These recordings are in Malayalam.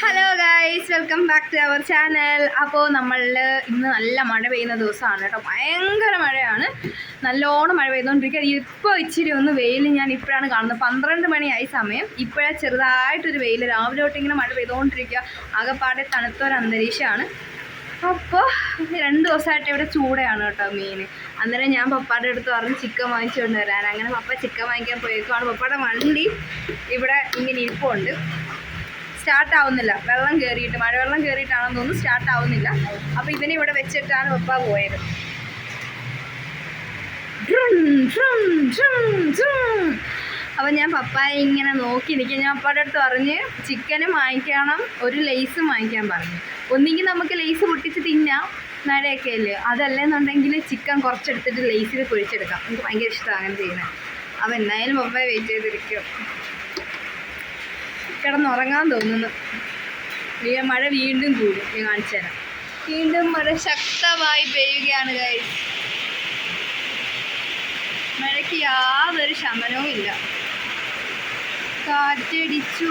Hello guys welcome back to our channel അപ്പോൾ നമ്മൾ ഇന്ന് നല്ല മഴ പെയ്യുന്ന ദിവസമാണ് കേട്ടോ. ഭയങ്കര മഴയാണ്. നല്ലോണം മഴ പെയ്തുകൊണ്ടിരിക്കുക ഇപ്പോൾ ഇച്ചിരി ഒന്ന് വെയിൽ ഞാൻ ഇപ്പോഴാണ് കാണുന്നത്. പന്ത്രണ്ട് മണിയായി സമയം. ഇപ്പോഴാണ് ചെറുതായിട്ടൊരു വെയിൽ രാവിലെ തൊട്ടിങ്ങനെ മഴ പെയ്തുകൊണ്ടിരിക്കുക. ആകെപ്പാടെ തണുത്തൊരു അന്തരീക്ഷമാണ്. അപ്പോൾ രണ്ട് ദിവസമായിട്ട് ഇവിടെ ചൂടയാണ് കേട്ടോ മീൻ അന്നേരം ഞാൻ പപ്പാടെ അടുത്ത് പറഞ്ഞ് ചിക്കൻ വാങ്ങിച്ചുകൊണ്ട് വരാൻ. അങ്ങനെ പപ്പ ചിക്കൻ വാങ്ങിക്കാൻ പോയേക്കുവാണ്. പപ്പയുടെ വണ്ടി ഇവിടെ ഇങ്ങനെ ഇരിപ്പുണ്ട്. സ്റ്റാർട്ട് ആവുന്നില്ല വെള്ളം കയറിയിട്ട് മഴവെള്ളം കയറിയിട്ടാണെന്ന് തോന്നുന്നു സ്റ്റാർട്ട് ആവുന്നില്ല അപ്പോൾ ഇവനെ ഇവിടെ വെച്ചിട്ടാണ് പപ്പ പോയത്. അപ്പൊ ഞാൻ പപ്പായ ഇങ്ങനെ നോക്കി നിൽക്കുക. ഞാൻ പപ്പയുടെ അടുത്ത് പറഞ്ഞ് ചിക്കനും വാങ്ങിക്കണം ഒരു ലേസും വാങ്ങിക്കാൻ പറഞ്ഞു. ഒന്നെങ്കിൽ നമുക്ക് ലേസ് പൊട്ടിച്ച് തിന്നാം മഴയൊക്കെ അല്ലേ? അതല്ലെന്നുണ്ടെങ്കിൽ ചിക്കൻ കുറച്ചെടുത്തിട്ട് ലേസിൽ കുഴിച്ചെടുക്കാം എനിക്ക് ഭയങ്കര ഇഷ്ടമാണ് അങ്ങനെ ചെയ്യുന്നത്. അപ്പോൾ എന്തായാലും പപ്പായ വെയിറ്റ് ചെയ്തിരിക്കും. കിടന്നുറങ്ങാൻ തോന്നുന്നു. മഴ വീണ്ടും കൂടും. ഞാൻ കാണിച്ചു തരാം. വീണ്ടും മഴ ശക്തമായി പെയ്യുകയാണ് കൈ മഴയ്ക്ക് യാതൊരു ശമനവും ഇല്ല. കാറ്റടിച്ചു.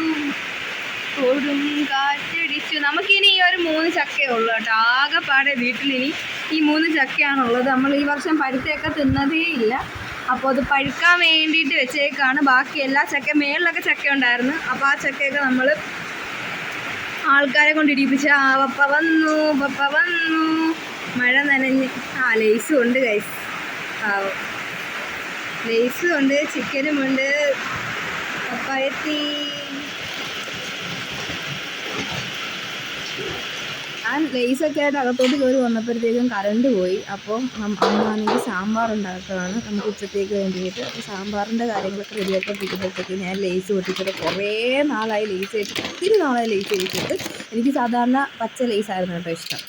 കൊടും കാറ്റടിച്ചു. നമുക്കിനി ഈ ഒരു മൂന്ന് ചക്കയേ ഉള്ളൂ കേട്ടോ. ആകെപ്പാടെ വീട്ടിലിനി ഈ മൂന്ന് ചക്കയാണുള്ളത്. നമ്മൾ ഈ വർഷം പഴുത്തയൊക്കെ തിന്നതേ ഇല്ല. അപ്പോൾ അത് പഴുക്കാൻ വേണ്ടിയിട്ട് വെച്ചേക്കാണ്. ബാക്കി എല്ലാ ചക്ക മേളിലൊക്കെ ചക്ക ഉണ്ടായിരുന്നു അപ്പോൾ ആ ചക്കയൊക്കെ നമ്മൾ ആൾക്കാരെ കൊണ്ട് ഇടിപ്പിച്ച് ആ പപ്പ വന്നു പപ്പ വന്നു. മഴ നനഞ്ഞ്. ആ ലേസും ഉണ്ട് കൈസ് ആ ലേസും ഉണ്ട് ചിക്കനും ഉണ്ട്. പപ്പ എത്തി ഞാൻ ലേസൊക്കെ ആയിട്ട് അകത്തോട്ട് കയറി വന്നപ്പോഴത്തേക്കും കറണ്ട് പോയി. അപ്പോൾ അമ്മാണെങ്കിൽ സാമ്പാർ ഉണ്ടാക്കുകയാണ് നമുക്ക് ഉച്ചത്തേക്ക് വേണ്ടിയിട്ട് സാമ്പാറിന്റെ കാര്യങ്ങളൊക്കെ റെഡിയാക്കിക്കൊണ്ടിരിക്കുമ്പോഴത്തേക്ക് ഞാൻ ലേസ് പൊട്ടിച്ചിട്ട് കുറേ നാളായി ലേസ് വെച്ചിട്ട് ഒത്തിരി നാളായി ലേസ് വെച്ചിട്ട് എനിക്ക് സാധാരണ പച്ച ലേസായിരുന്നു കേട്ടോ ഇഷ്ടം.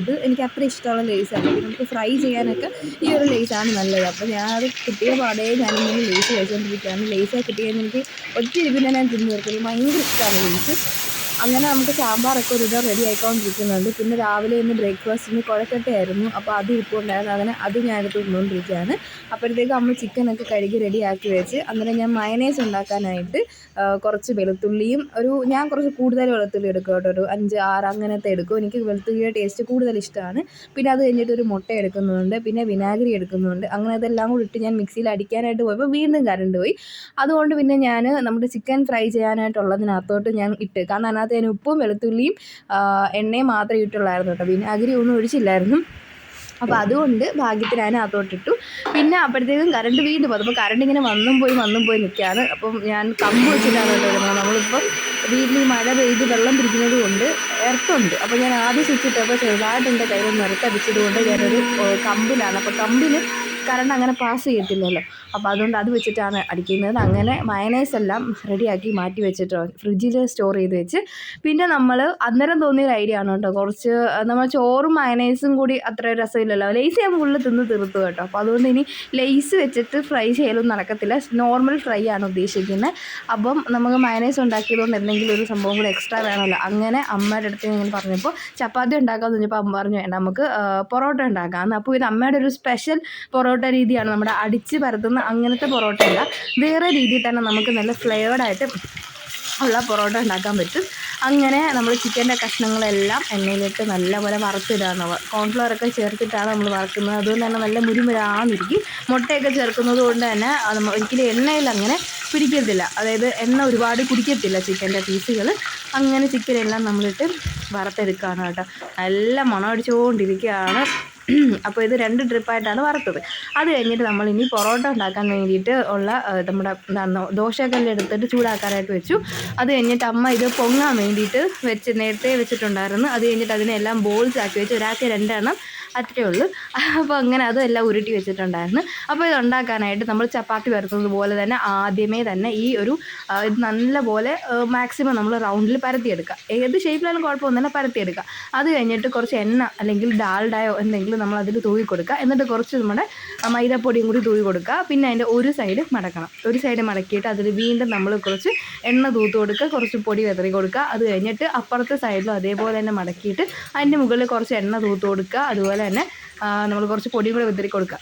ഇത് എനിക്ക് അത്ര ഇഷ്ടമുള്ള ലേസ് പിന്നെ നമുക്ക് ഫ്രൈ ചെയ്യാനൊക്കെ ഈ ഒരു ലേസാണ് നല്ലത്. അപ്പോൾ ഞാനത് കിട്ടിയ പാടേ ഞാനിങ്ങനെ ലേസ് കഴിച്ചുകൊണ്ടിരിക്കുകയാണ് ലേസ് കിട്ടിയതിന് എനിക്ക് ഒത്തിരി പിന്നെ ഞാൻ തിന്നു തീർക്കുന്നു ഭയങ്കര ഇഷ്ടമാണ് ലേസ്. അങ്ങനെ നമുക്ക് സാമ്പാറൊക്കെ ഒരു ഇത് റെഡി ആയിക്കൊണ്ടിരിക്കുന്നുണ്ട്. പിന്നെ രാവിലെ ഇന്ന് ബ്രേക്ക്ഫാസ്റ്റിന് കുഴക്കട്ടയായിരുന്നു. അപ്പോൾ അത് ഇപ്പോൾ ഉണ്ടായിരുന്നു അങ്ങനെ അത് ഞാനിപ്പോൾ തിന്നുകൊണ്ടിരിക്കുകയാണ് അപ്പോഴത്തേക്കും അമ്മ ചിക്കനൊക്കെ കഴുകി റെഡി ആക്കി വെച്ച് അന്നേരം ഞാൻ മയനേസ് ഉണ്ടാക്കാനായിട്ട് കുറച്ച് വെളുത്തുള്ളിയും ഒരു ഞാൻ കുറച്ച് കൂടുതൽ വെളുത്തുള്ളി എടുക്കും കേട്ടോ. ഒരു അഞ്ച് ആറ് അങ്ങനത്തെ എടുക്കും. എനിക്ക് വെളുത്തുള്ളിയുടെ ടേസ്റ്റ് കൂടുതൽ ഇഷ്ടമാണ്. പിന്നെ അത് കഴിഞ്ഞിട്ട് ഒരു മുട്ട എടുക്കുന്നുണ്ട്. പിന്നെ വിനാഗിരി എടുക്കുന്നുണ്ട്. അങ്ങനെ അതെല്ലാം കൂടി ഇട്ട് ഞാൻ മിക്സിയിൽ അടിക്കാനായിട്ട് പോയപ്പോൾ വീണ്ടും കറണ്ട് പോയി. അതുകൊണ്ട് പിന്നെ ഞാൻ നമ്മുടെ ചിക്കൻ ഫ്രൈ ചെയ്യാനായിട്ടുള്ളതിനകത്തോട്ട് ഞാൻ ഇട്ട്. കാരണം അതിനകത്ത് ഞാൻ ഉപ്പും വെളുത്തുള്ളിയും എണ്ണയും മാത്രമേ ഇട്ടുള്ളായിരുന്നു കേട്ടോ. വിനാഗിരി ഒന്നും ഒഴിച്ചില്ലായിരുന്നു. അപ്പോൾ അതുകൊണ്ട് ഭാഗ്യത്തിന് അതിനകത്തോട്ടിട്ടു. പിന്നെ അപ്പോഴത്തേക്കും കറണ്ട് വീണ്ടും പോകും അപ്പോൾ കറണ്ട് ഇങ്ങനെ വന്നും പോയി വന്നും പോയി നിൽക്കുകയാണ്. അപ്പം ഞാൻ കമ്പ് വെച്ചിട്ടാണ് കേട്ടോ വരുന്നത്. നമ്മളിപ്പം വീട്ടിൽ മഴ പെയ്ത് വെള്ളം പിടിക്കുന്നത് കൊണ്ട് എർത്തുണ്ട്. അപ്പോൾ ഞാൻ ആദ്യം സ്വിച്ച് ഇട്ടപ്പോൾ ചെറുതായിട്ട് എന്റെ കയ്യിൽ നിറത്തടിച്ചത് കൊണ്ട് ഞാനൊരു കമ്പിലാണ്. അപ്പോൾ കമ്പിൽ കറണ്ട് അങ്ങനെ പാസ് ചെയ്യത്തില്ലല്ലോ. അപ്പോൾ അതുകൊണ്ട് അത് വെച്ചിട്ടാണ് അടിക്കുന്നത്. അങ്ങനെ മയനൈസ് എല്ലാം റെഡിയാക്കി മാറ്റി വെച്ചിട്ട് ഫ്രിഡ്ജിൽ സ്റ്റോർ ചെയ്ത് വെച്ച്. പിന്നെ നമ്മൾ അന്നേരം തോന്നിയൊരു ഐഡിയ ആണ് കേട്ടോ. കുറച്ച് നമ്മൾ ചോറും മയനൈസും കൂടി അത്ര രസമില്ലല്ലോ. ലേസ് ഞാൻ ഫുള്ള് തിന്ന് തീർത്തു കേട്ടോ. അപ്പോൾ അതുകൊണ്ട് ഇനി ലേസ് വെച്ചിട്ട് ഫ്രൈ ചെയ്യലൊന്നും നടക്കത്തില്ല. നോർമൽ ഫ്രൈ ആണ് ഉദ്ദേശിക്കുന്നത് അപ്പം നമുക്ക് മയനൈസ് ഉണ്ടാക്കിയതുകൊണ്ട് എന്തെങ്കിലും ഒരു സംഭവം കൂടി എക്സ്ട്രാ വേണമല്ലോ. അങ്ങനെ അമ്മയുടെ അടുത്ത് ഇങ്ങനെ പറഞ്ഞപ്പോൾ ചപ്പാത്തി ഉണ്ടാക്കാമെന്ന് പറഞ്ഞപ്പോൾ അമ്മ പറഞ്ഞു നമുക്ക് പൊറോട്ട ഉണ്ടാക്കാം അപ്പോൾ ഇത് അമ്മയുടെ ഒരു സ്പെഷ്യൽ പൊറോട്ട രീതിയാണ്. നമ്മുടെ അടിച്ച് പരത്തുന്ന അങ്ങനത്തെ പൊറോട്ട അല്ല വേറെ രീതിയിൽ തന്നെ നമുക്ക് നല്ല ഫ്ലേവേഡായിട്ട് ഉള്ള പൊറോട്ട ഉണ്ടാക്കാൻ പറ്റും. അങ്ങനെ നമ്മൾ ചിക്കന്റെ കഷ്ണങ്ങളെല്ലാം എണ്ണയിലിട്ട് നല്ലപോലെ വറുത്തിടാണ് കോൺഫ്ലവറൊക്കെ ചേർത്തിട്ടാണ് നമ്മൾ വറുക്കുന്നത്. അതുകൊണ്ട് തന്നെ നല്ല മുരുമുരാന്നിരിക്കും. മുട്ടയൊക്കെ ചേർക്കുന്നത് കൊണ്ട് തന്നെ ഒരിക്കലും എണ്ണയിൽ അങ്ങനെ പിടിക്കത്തില്ല. അതായത് എണ്ണ ഒരുപാട് കുടിക്കത്തില്ല ചിക്കന്റെ പീസുകൾ അങ്ങനെ ചിക്കനെല്ലാം നമ്മളിട്ട് വറുത്തെടുക്കുകയാണ് കേട്ടോ. നല്ല മണം അടിച്ചുകൊണ്ടിരിക്കുകയാണ് അപ്പോൾ ഇത് രണ്ട് ട്രിപ്പായിട്ടാണ് വറുത്തത്. അത് കഴിഞ്ഞിട്ട് നമ്മൾ ഇനി പൊറോട്ട ഉണ്ടാക്കാൻ വേണ്ടിയിട്ട് ഉള്ള നമ്മുടെ ദോശക്കല്ല് എടുത്തിട്ട് ചൂടാക്കാനായിട്ട് വെച്ചു. അത് കഴിഞ്ഞിട്ട് അമ്മ ഇത് പൊങ്ങാൻ വേണ്ടിയിട്ട് വെച്ച് നേരത്തെ വെച്ചിട്ടുണ്ടായിരുന്നു. അത് കഴിഞ്ഞിട്ട് അതിനെല്ലാം ബോൾസ് ആക്കി വെച്ച് ഒരാൾക്ക് രണ്ടെണ്ണം അത്രേ ഉള്ളൂ. അപ്പോൾ അങ്ങനെ അതെല്ലാം ഉരുട്ടി വെച്ചിട്ടുണ്ടായിരുന്നു. അപ്പോൾ ഇത് ഉണ്ടാക്കാനായിട്ട് നമ്മൾ ചപ്പാത്തി പരത്തുന്നത് പോലെ തന്നെ ആദ്യമേ തന്നെ ഈ ഒരു ഇത് നല്ലപോലെ മാക്സിമം നമ്മൾ റൗണ്ടിൽ പരത്തിയെടുക്കുക. ഏത് ഷേപ്പിലായാലും കുഴപ്പമൊന്നുമില്ല പരത്തിയെടുക്കുക. അത് കഴിഞ്ഞിട്ട് കുറച്ച് എണ്ണ അല്ലെങ്കിൽ ഡാൽഡയോ എന്തെങ്കിലും നമ്മൾ അതിൽ തൂവി കൊടുക്കുക. എന്നിട്ട് കുറച്ച് നമ്മുടെ മൈദപ്പൊടിയും കൂടി തൂവി കൊടുക്കുക. പിന്നെ അതിന്റെ ഒരു സൈഡ് മടക്കണം. ഒരു സൈഡ് മടക്കിയിട്ട് അതിൽ വീണ്ടും നമ്മൾ കുറച്ച് എണ്ണ തൂത്ത് കൊടുക്കുക. കുറച്ച് പൊടി വെതറി കൊടുക്കുക. അത് കഴിഞ്ഞിട്ട് അപ്പുറത്തെ സൈഡിലും അതേപോലെ തന്നെ മടക്കിയിട്ട് അതിന്റെ മുകളിൽ കുറച്ച് എണ്ണ തൂത്ത് കൊടുക്കുക. അതുപോലെ തന്നെ നമ്മൾ കുറച്ച് പൊടിയും കൂടെ വിതറി കൊടുക്കുക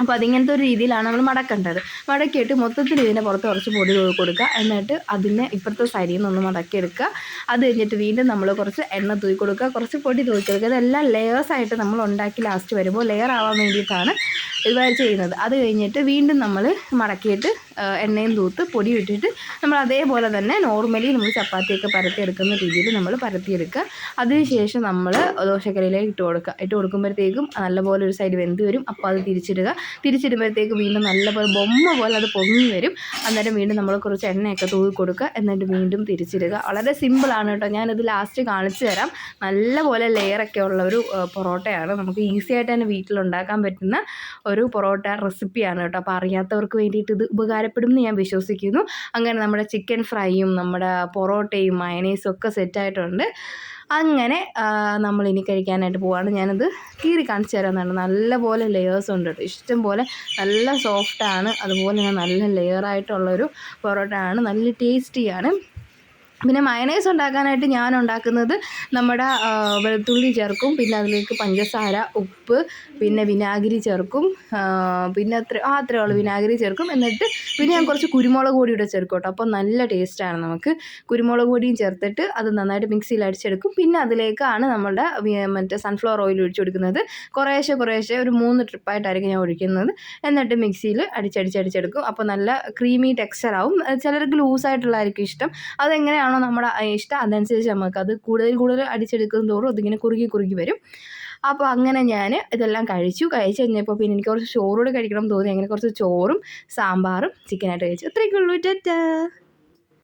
അപ്പോൾ അതിങ്ങനത്തെ ഒരു രീതിയിലാണ് നമ്മൾ മടക്കേണ്ടത് മടക്കിയിട്ട് മൊത്തത്തിൽ ഇതിന്റെ പുറത്ത് കുറച്ച് പൊടി കൊടുക്കുക. എന്നിട്ട് അതിനെ ഇപ്പുറത്തെ സൈഡിൽ നിന്ന് ഒന്ന് മടക്കിയെടുക്കുക. അത് കഴിഞ്ഞിട്ട് വീണ്ടും നമ്മൾ കുറച്ച് എണ്ണ തൂക്കി കൊടുക്കുക. കുറച്ച് പൊടി തൂക്കി കൊടുക്കുക. ഇതെല്ലാം ലെയേഴ്സായിട്ട് നമ്മൾ ഉണ്ടാക്കി ലാസ്റ്റ് വരുമ്പോൾ ലെയർ ആവാൻ വേണ്ടിയിട്ടാണ് ഇവർ ചെയ്യുന്നത്. അത് കഴിഞ്ഞിട്ട് വീണ്ടും നമ്മൾ മടക്കിയിട്ട് എണ്ണയും തൂത്ത് പൊടി ഇട്ടിട്ട് നമ്മൾ അതേപോലെ തന്നെ നോർമലി നമ്മൾ ചപ്പാത്തിയൊക്കെ പരത്തിയെടുക്കുന്ന രീതിയിൽ നമ്മൾ പരത്തിയെടുക്കുക. അതിനുശേഷം നമ്മൾ ദോശക്കരയിലേക്ക് ഇട്ട് കൊടുക്കുക. ഇട്ട് കൊടുക്കുമ്പോഴത്തേക്കും നല്ലപോലെ ഒരു സൈഡ് വെന്ത് വരും. അപ്പോൾ അത് തിരിച്ചിടുക. തിരിച്ചിടുമ്പോഴത്തേക്ക് വീണ്ടും നല്ലപോലെ ബൊമ്മ പോലെ അത് പൊങ്ങി വരും. അന്നേരം വീണ്ടും നമ്മൾ കുറച്ച് എണ്ണയൊക്കെ തൂക്കി കൊടുക്കുക. എന്നിട്ട് വീണ്ടും തിരിച്ചിടുക. വളരെ സിമ്പിളാണ് കേട്ടോ. ഞാനിത് ലാസ്റ്റ് കാണിച്ചു തരാം. നല്ലപോലെ ലെയറൊക്കെ ഉള്ള ഒരു പൊറോട്ടയാണ്. നമുക്ക് ഈസി ആയിട്ട് തന്നെ വീട്ടിലുണ്ടാക്കാൻ പറ്റുന്ന ഒരു പൊറോട്ട റെസിപ്പിയാണ് കേട്ടോ. അപ്പോൾ അറിയാത്തവർക്ക് വേണ്ടിയിട്ട് ഇത് ഉപകാരപ്പെടും എന്ന് ഞാൻ വിശ്വസിക്കുന്നു. അങ്ങനെ നമ്മുടെ ചിക്കൻ ഫ്രൈയും നമ്മുടെ പൊറോട്ടയും മയനൈസും ഒക്കെ സെറ്റായിട്ടുണ്ട് അങ്ങനെ നമ്മൾ ഇനി കഴിക്കാനായിട്ട് പോവാണ്. ഞാനത് കീറി കാണിച്ചു തരാമെന്നാണ്. നല്ലപോലെ ലെയേഴ്സ് ഉണ്ട് കേട്ടോ. ഇഷ്ടം പോലെ നല്ല സോഫ്റ്റാണ് അതുപോലെ തന്നെ നല്ല ലെയറായിട്ടുള്ളൊരു പൊറോട്ടയാണ്. നല്ല ടേസ്റ്റിയാണ് പിന്നെ മയണൈസ് ഉണ്ടാക്കാനായിട്ട് ഞാൻ ഉണ്ടാക്കുന്നത് നമ്മുടെ വെളുത്തുള്ളി ചേർക്കും പിന്നെ അതിലേക്ക് പഞ്ചസാര ഉപ്പ് പിന്നെ വിനാഗിരി ചേർക്കും പിന്നെ അത്ര ആ അത്രേ ഉള്ളൂ. വിനാഗിരി ചേർക്കും. എന്നിട്ട് പിന്നെ ഞാൻ കുറച്ച് കുരുമുളക് പൊടി കൂടെ ചേർക്കും കേട്ടോ. അപ്പോൾ നല്ല ടേസ്റ്റാണ് നമുക്ക്. കുരുമുളക് പൊടിയും ചേർത്തിട്ട് അത് നന്നായിട്ട് മിക്സിയിൽ അടിച്ചെടുക്കും. പിന്നെ അതിലേക്കാണ് നമ്മുടെ മറ്റേ സൺഫ്ലവർ ഓയിൽ ഒഴിച്ചു കൊടുക്കുന്നത്. കുറേശ്ശെ കുറേശ്ശെ ഒരു മൂന്ന് ട്രിപ്പായിട്ടായിരിക്കും ഞാൻ ഒഴിക്കുന്നത്. എന്നിട്ട് മിക്സിയിൽ അടിച്ചടിച്ചടിച്ചെടുക്കും അപ്പോൾ നല്ല ക്രീമി അത് ചിലർക്ക് ലൂസായിട്ടുള്ളതായിരിക്കും ഇഷ്ടം. അതെങ്ങനെയാണോ നമ്മുടെ ഇഷ്ടം അതനുസരിച്ച് നമുക്ക് അത് കൂടുതൽ കൂടുതൽ അടിച്ചെടുക്കും തോറും അതിങ്ങനെ കുറുകി കുറുകി വരും. അപ്പോൾ അങ്ങനെ ഞാൻ ഇതെല്ലാം കഴിച്ചു. കഴിച്ച് കഴിഞ്ഞപ്പോൾ പിന്നെ എനിക്ക് കുറച്ച് ചോറോട് കഴിക്കണം തോന്നി. അങ്ങനെ കുറച്ച് ചോറും സാമ്പാറും ചിക്കനായിട്ട് കഴിച്ചു. അത്രയൊക്കെ ഉള്ളൂ. ടാറ്റാ.